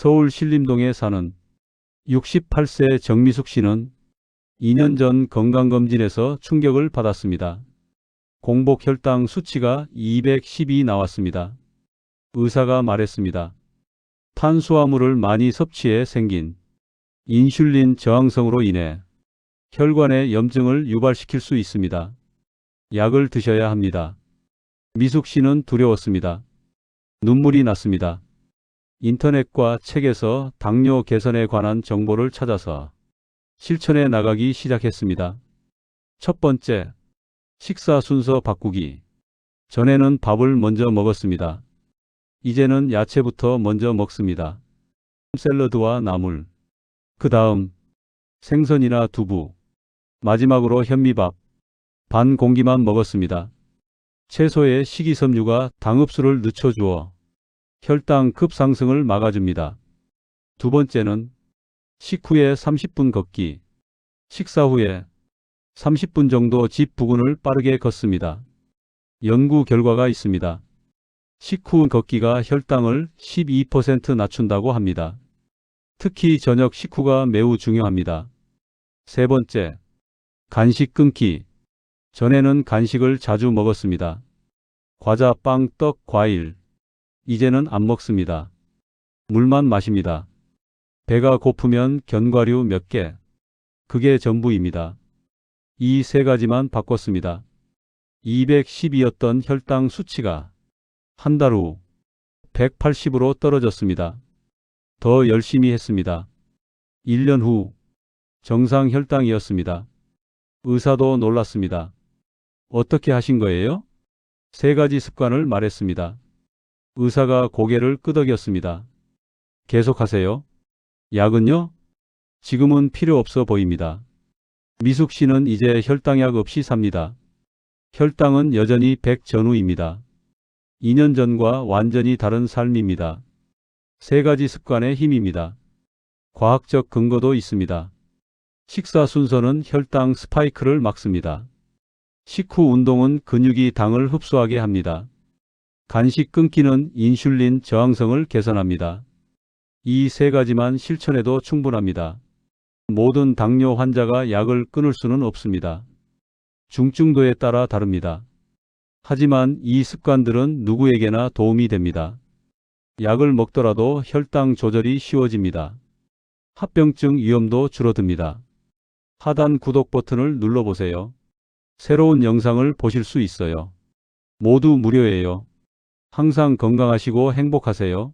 서울 신림동에 사는 68세 정미숙 씨는 2년 전 건강검진에서 충격을 받았습니다. 공복 혈당 수치가 210이 나왔습니다. 의사가 말했습니다. 탄수화물을 많이 섭취해 생긴 인슐린 저항성으로 인해 혈관의 염증을 유발시킬 수 있습니다. 약을 드셔야 합니다. 미숙 씨는 두려웠습니다. 눈물이 났습니다. 인터넷과 책에서 당뇨 개선에 관한 정보를 찾아서 실천해 나가기 시작했습니다. 첫 번째, 식사 순서 바꾸기. 전에는 밥을 먼저 먹었습니다. 이제는 야채부터 먼저 먹습니다. 샐러드와 나물. 그 다음 생선이나 두부. 마지막으로 현미밥. 반 공기만 먹었습니다. 채소에 식이섬유가 당흡수를 늦춰주어 혈당 급상승을 막아줍니다. 두 번째는 식후에 30분 걷기. 식사 후에 30분 정도 집 부근을 빠르게 걷습니다. 연구 결과가 있습니다. 식후 걷기가 혈당을 12% 낮춘다고 합니다. 특히 저녁 식후가 매우 중요합니다. 세 번째, 간식 끊기. 전에는 간식을 자주 먹었습니다. 과자, 빵, 떡, 과일. 이제는 안 먹습니다. 물만 마십니다. 배가 고프면 견과류 몇 개. 그게 전부입니다. 이 세 가지만 바꿨습니다. 210이었던 혈당 수치가 한 달 후 180으로 떨어졌습니다. 더 열심히 했습니다. 1년 후 정상 혈당이었습니다. 의사도 놀랐습니다. 어떻게 하신 거예요? 세 가지 습관을 말했습니다. 의사가 고개를 끄덕였습니다. 계속하세요. 약은요? 지금은 필요 없어 보입니다. 미숙 씨는 이제 혈당약 없이 삽니다. 혈당은 여전히 100 전후입니다. 2년 전과 완전히 다른 삶입니다. 세 가지 습관의 힘입니다. 과학적 근거도 있습니다. 식사 순서는 혈당 스파이크를 막습니다. 식후 운동은 근육이 당을 흡수하게 합니다. 간식 끊기는 인슐린 저항성을 개선합니다. 이 세 가지만 실천해도 충분합니다. 모든 당뇨 환자가 약을 끊을 수는 없습니다. 중증도에 따라 다릅니다. 하지만 이 습관들은 누구에게나 도움이 됩니다. 약을 먹더라도 혈당 조절이 쉬워집니다. 합병증 위험도 줄어듭니다. 하단 구독 버튼을 눌러보세요. 새로운 영상을 보실 수 있어요. 모두 무료예요. 항상 건강하시고 행복하세요.